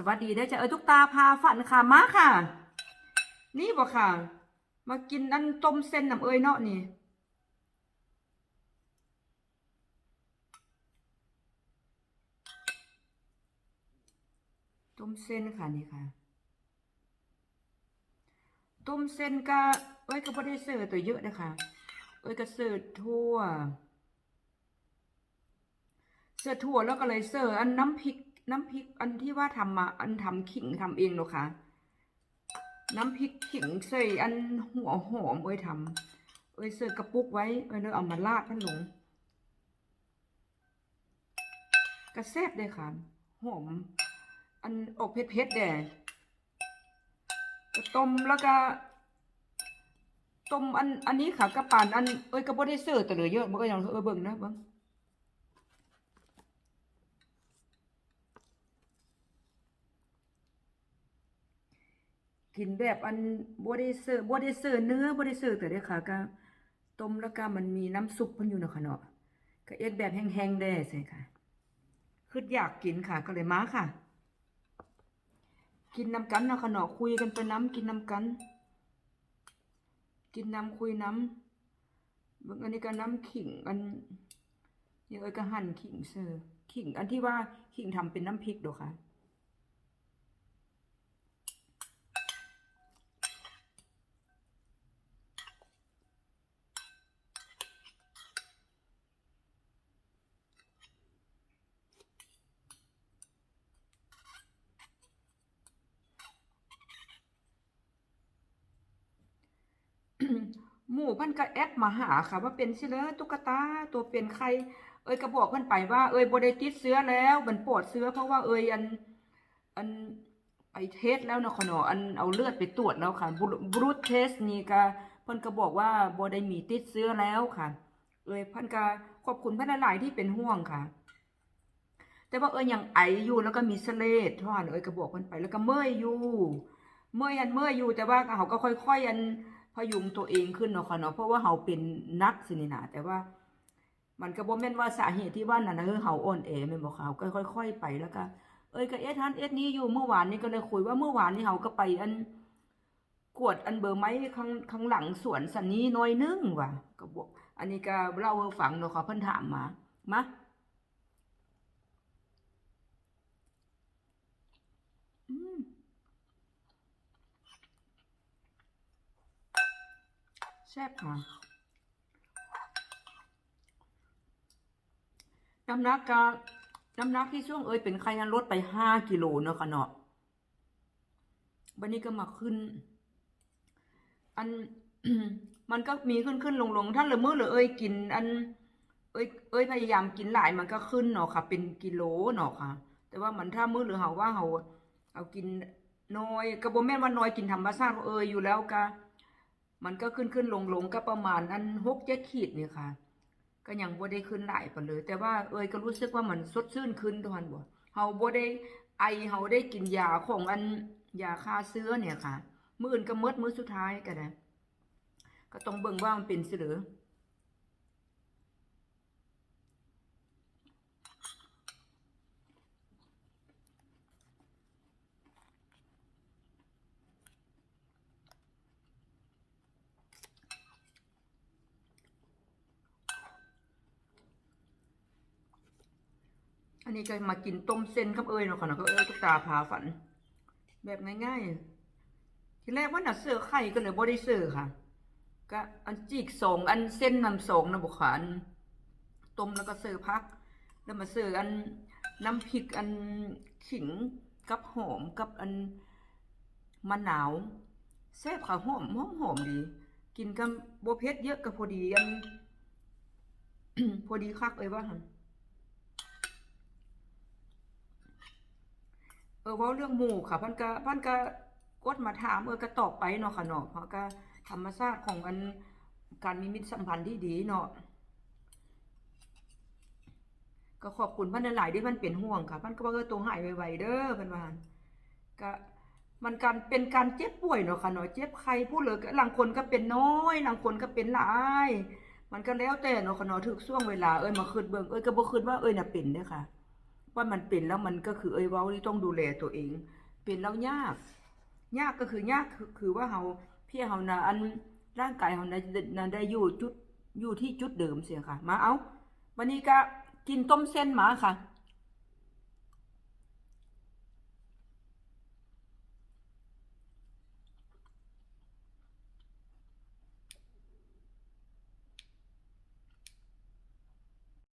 สวัสดีได้อจ้ะเออทุกตาพาฝันค่ะมาค่ะ นี่บ่ค่ะ มากินอันต้มเส้นน้ำเอ้ยเนาะนี่ต้มเส้นค่ะนี่ค่ะต้มเส้นก็เอ้ยก็บ่ได้เสิร์ฟตัวเยอะนะคะเอ้ยก็เสิร์ฟทั่ว เสิร์ฟทั่วแล้วก็เลยเสิร์ฟอันน้ำพริก น้ำพริกอันที่ว่าทำมาอันทำขิงทำเองเนาะค่ะน้ำพริกขิงใส่อันหัวหอมเอ้ยทำเอ้ยเสิร์ฟกระปุกไว้เอ้ยเลยเอามาลาดมันลงกระแซบเลยค่ะหอมอันออกเผ็ดๆแด่ต้มแล้วก็ต้มอันอันนี้ค่ะกระปานอันเอ้ยก็บ่ได้เสิร์ฟแต่เหลือเยอะมันก็ยังเออเบิ่งนะเบิ่ง กินแบบอันบ่ได้เสิร์ฟบ่ได้เสิร์เนื้อบ่ได้เสิร์แต่เด้อค่ะก็ต้มแล้วก็มันมีน้ำซุปมันอยู่เนาะค่ะเนาะก็เอ็ดแบบแห้งๆได้ใช่ค่ะคืออยากกินค่ะก็เลยมาค่ะ กินน้ำกันเนาะค่ะเนาะคุยกันไปน้ำกินน้ำกัน กินน้ำคุยน้ำบางอันนี้ก็น้ำขิงอันนี่เอ้ยก็หั่นขิงเซอร์ขิงอันที่ว่าขิงทำเป็นน้ำพริกดอค่ะ หมู่เพันก็แอดมาหาค่ะ ว่าเป็นสิเลอตุ๊กตาตัวเป็นใคร เอ้ยก็บอกเพิ่นไปว่าเอ้ยบ่ได้ติดเชื้อแล้วมันปวดเชื้อเพราะว่าเอ้ยอันอันไปเทสแล้วนะค่ะเนาะอันเอาเลือดไปตรวจแล้วค่ะบรูทเทสนี่ก็เพิ่นก็บอกว่าบ่ได้มีติดเชื้อแล้วค่ะ เอ้ยเพิ่นก็ขอบคุณเพิ่นหลายๆที่เป็นห่วงค่ะ แต่ว่าเอ้ยยังไออยู่แล้วก็มีเสลดท่อนเอ้ยก็บอกเพิ่นไปแล้วก็เมื่อยอยู่ เมื่อยอันเมื่อยอยู่แต่ว่าเขาก็ค่อย ๆ อัน ยุงตัวเองขึ้นเนาะค่ะเนาะเพราะว่าเขาเป็นนักสินี่นะแต่ว่า มันก็บ่แม่นว่าสาเหตุที่ว่านั่นนะคือเขาอ่อนแอแม่นบ่เขาก็ค่อย ๆ ไปแล้วก็เอ้ยก็เอ็ดทันเอ็ดนี้อยู่เมื่อวานนี้ก็เลยคุยว่าเมื่อวานนี้เขาก็ไปอันกวดอันเบอร์ไม้ข้างข้างหลังสวนสันนี้น้อยนึงว่ะก็บอกอันนี้ก็เล่าให้ฟังเนาะเขาเพิ่นถามมามาอืม แซ่บค่ะน้ำหนักก็น้ำหนักที่ช่วงเอ้ยเป็นไข้นั้นลดไปห้ากิโลเนาะค่ะเนาะวันนี้ก็มาขึ้น อันมันก็มีขึ้นขึ้นลงลงถ้าเหลือมื้อเหลือเอ้ยกิน อัน เอ้ยเอ้ยพยายามกินหลายมันก็ขึ้นเนาะค่ะ เป็นกิโลเนาะค่ะ แต่ว่ามันถ้ามื้อเหลือเฮาว่าเฮาเอากินน้อยก็บ่แม่นว่าน้อยกินธรรมชาติเอ้ยอยู่แล้วก็ มันก็ขึ้นขึ้นลงลงก็ประมาณอันหกเจ็ดขีดนี่ค่ะ ก็ยังบ่ได้ขึ้นหลายปเลย แต่ว่าเอ้ยก็รู้สึกว่ามันสดชื่นขึ้นทุกวันบ่เฮาบ่ได้ไอเฮาได้กินยาของอันยาฆ่าเชื้อเนี่ยค่ะ มื้ออื่นก็หมดมื้อสุดท้ายก็ได้ก็ต้องเบิ่งว่ามันเป็นสิหรือ อันนี้ก็มากินต้มเส้นกับเอ้ยเนาะค่ะเนาะก็เอ้ยตุ๊กตาพาฝัน แบบง่ายๆ ทีแรกว่าหน่ะเสื้อไข่ก็เลยบ่ได้ซื้อค่ะ ก็อันจีกสองอันเส้นนำสองนะบุขานต้มแล้วก็เสิร์พัก แล้วมาเสิร์อันน้ำพริกอันขิงกับหอมกับอันมะนาวแซ่บค่ะหอมหอมหอมดี กินกับบัเผ็ดเยอะก็พอดีอันพอดีคักเอ้ยว่าหั่น เออเว่าเรื่องหมู่ค่ะพันก็พันก็กดมาถามเออก็ตอบไปเนาะค่ะเนาะเพราะก็ธรรมชาติของอันการมีมิตรสัมพันธ์ที่ดีเนาะก็ขอบคุณพันหลายที่พันเป็นห่วงค่ะพันก็ว่าเออตัวหายไวๆเด้อเพันว่านก็มันการเป็นการเจ็บป่วยเนาะค่ะเนาะเจ็บใครพูดเลยก็บางคนก็เป็นน้อยบางคนก็เป็นหลายมันก็แล้วแต่เนาะค่ะเนาะถึกช่วงเวลาเอ้ยมาคืนเบิ่งเอ้ยก็บ่คืนว่าเอ้ยน่ะเป็นเด้อค่ะ ว่ามันเป็นแล้วมันก็คือเอ้ยเว้านี่ต้องดูแลตัวเอง เป็นแล้วยาก ยากก็คือยากคือว่าเราเพี่เฮานะอันร่างกายเฮานะนะได้อยู่จุดอยู่ที่จุดเดิมเสียค่ะ มาเอาวันนี้ก็กินต้มเส้นหมาค่ะ